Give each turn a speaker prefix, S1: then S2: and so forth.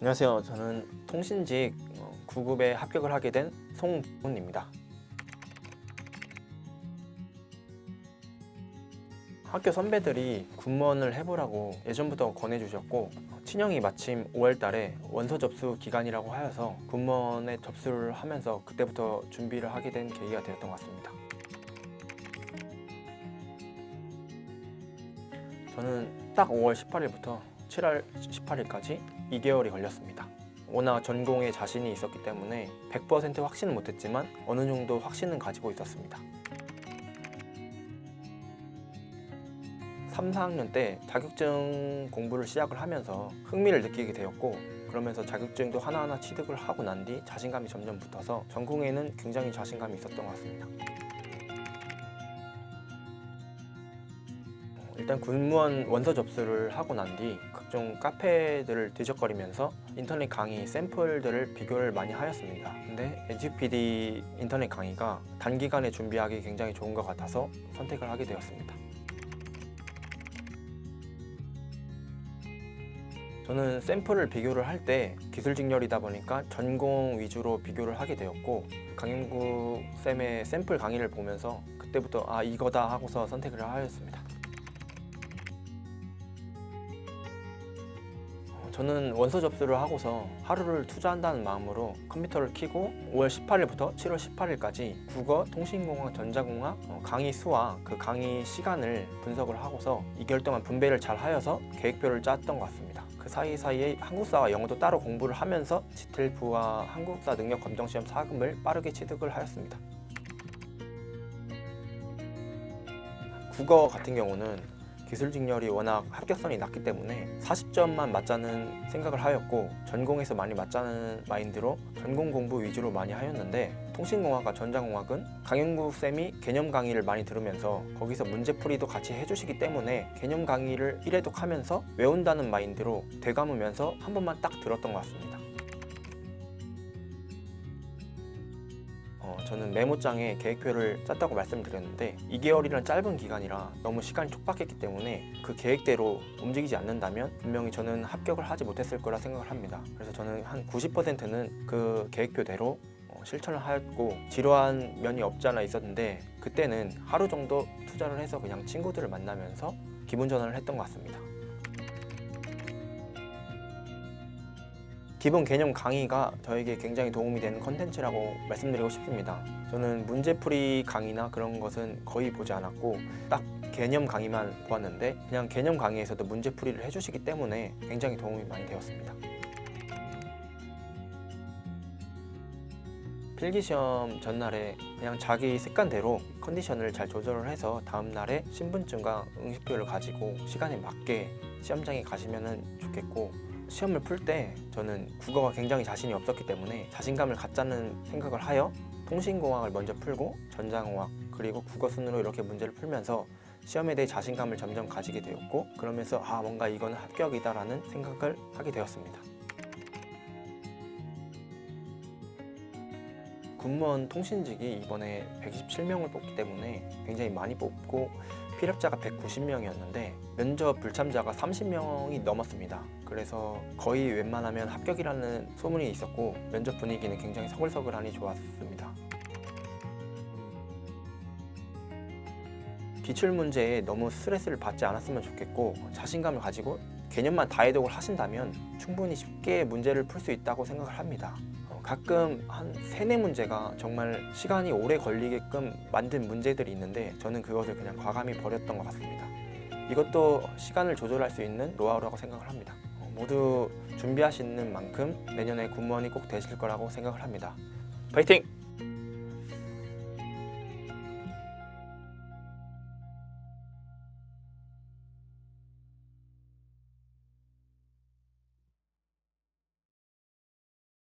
S1: 안녕하세요. 저는 통신직 9급에 합격을 하게 된 송훈입니다. 학교 선배들이 군무원을 해보라고 예전부터 권해주셨고 친형이 마침 5월달에 원서 접수 기간이라고 하여서 군무원에 접수를 하면서 그때부터 준비를 하게 된 계기가 되었던 것 같습니다. 저는 딱 5월 18일부터 7월 18일까지 2개월이 걸렸습니다. 워낙 전공에 자신이 있었기 때문에 100% 확신은 못했지만 어느 정도 확신은 가지고 있었습니다. 3, 4학년 때 자격증 공부를 시작을 하면서 흥미를 느끼게 되었고 그러면서 자격증도 하나하나 취득을 하고 난 뒤 자신감이 점점 붙어서 전공에는 굉장히 자신감이 있었던 것 같습니다. 일단 군무원 원서 접수를 하고 난 뒤 각종 카페들을 뒤적거리면서 인터넷 강의 샘플들을 비교를 많이 하였습니다. 근데 에듀피디 인터넷 강의가 단기간에 준비하기 굉장히 좋은 것 같아서 선택을 하게 되었습니다. 저는 샘플을 비교를 할 때 기술 직렬이다 보니까 전공 위주로 비교를 하게 되었고 강영구 쌤의 샘플 강의를 보면서 그때부터 아 이거다 하고서 선택을 하였습니다. 저는 원서 접수를 하고서 하루를 투자한다는 마음으로 컴퓨터를 켜고 5월 18일부터 7월 18일까지 국어, 통신공학, 전자공학 어, 강의 수와 그 강의 시간을 분석을 하고서 2개월 동안 분배를 잘 하여서 계획표를 짰던 것 같습니다. 그 사이사이에 한국사와 영어도 따로 공부를 하면서 지텔부와 한국사 능력 검정 시험 4급을 빠르게 취득을 하였습니다. 국어 같은 경우는 기술 직렬이 워낙 합격선이 낮기 때문에 40점만 맞자는 생각을 하였고 전공에서 많이 맞자는 마인드로 전공 공부 위주로 많이 하였는데 통신공학과 전자공학은 강영구 쌤이 개념 강의를 많이 들으면서 거기서 문제풀이도 같이 해주시기 때문에 개념 강의를 1회독 하면서 외운다는 마인드로 되감으면서 한 번만 딱 들었던 것 같습니다. 저는 메모장에 계획표를 짰다고 말씀드렸는데 2개월이라는 짧은 기간이라 너무 시간이 촉박했기 때문에 그 계획대로 움직이지 않는다면 분명히 저는 합격을 하지 못했을 거라 생각을 합니다. 그래서 저는 한 90%는 그 계획표대로 어, 실천을 하였고 지루한 면이 없지 않아 있었는데 그때는 하루 정도 투자를 해서 그냥 친구들을 만나면서 기분 전환을 했던 것 같습니다. 기본 개념 강의가 저에게 굉장히 도움이 되는 컨텐츠라고 말씀드리고 싶습니다. 저는 문제풀이 강의나 그런 것은 거의 보지 않았고 딱 개념 강의만 보았는데 그냥 개념 강의에서도 문제풀이를 해주시기 때문에 굉장히 도움이 많이 되었습니다. 필기시험 전날에 그냥 자기 습관대로 컨디션을 잘 조절을 해서 다음날에 신분증과 응시표를 가지고 시간에 맞게 시험장에 가시면 좋겠고 시험을 풀 때 저는 국어가 굉장히 자신이 없었기 때문에 자신감을 갖자는 생각을 하여 통신공학을 먼저 풀고 전자공학 그리고 국어 순으로 이렇게 문제를 풀면서 시험에 대해 자신감을 점점 가지게 되었고 그러면서 아 뭔가 이거는 합격이다라는 생각을 하게 되었습니다. 군무원 통신직이 이번에 127명을 뽑기 때문에 굉장히 많이 뽑고 필업자가 190명이었는데 면접 불참자가 30명이 넘었습니다. 그래서 거의 웬만하면 합격이라는 소문이 있었고 면접 분위기는 굉장히 서글서글하니 좋았습니다. 기출 문제에 너무 스트레스를 받지 않았으면 좋겠고 자신감을 가지고 개념만 다 해독을 하신다면 충분히 쉽게 문제를 풀 수 있다고 생각을 합니다. 어, 가끔 한 세네 문제가 정말 시간이 오래 걸리게끔 만든 문제들이 있는데 저는 그것을 그냥 과감히 버렸던 것 같습니다. 이것도 시간을 조절할 수 있는 노하우라고 생각을 합니다. 어, 모두 준비하시는 만큼 내년에 군무원이 꼭 되실 거라고 생각을 합니다. 파이팅!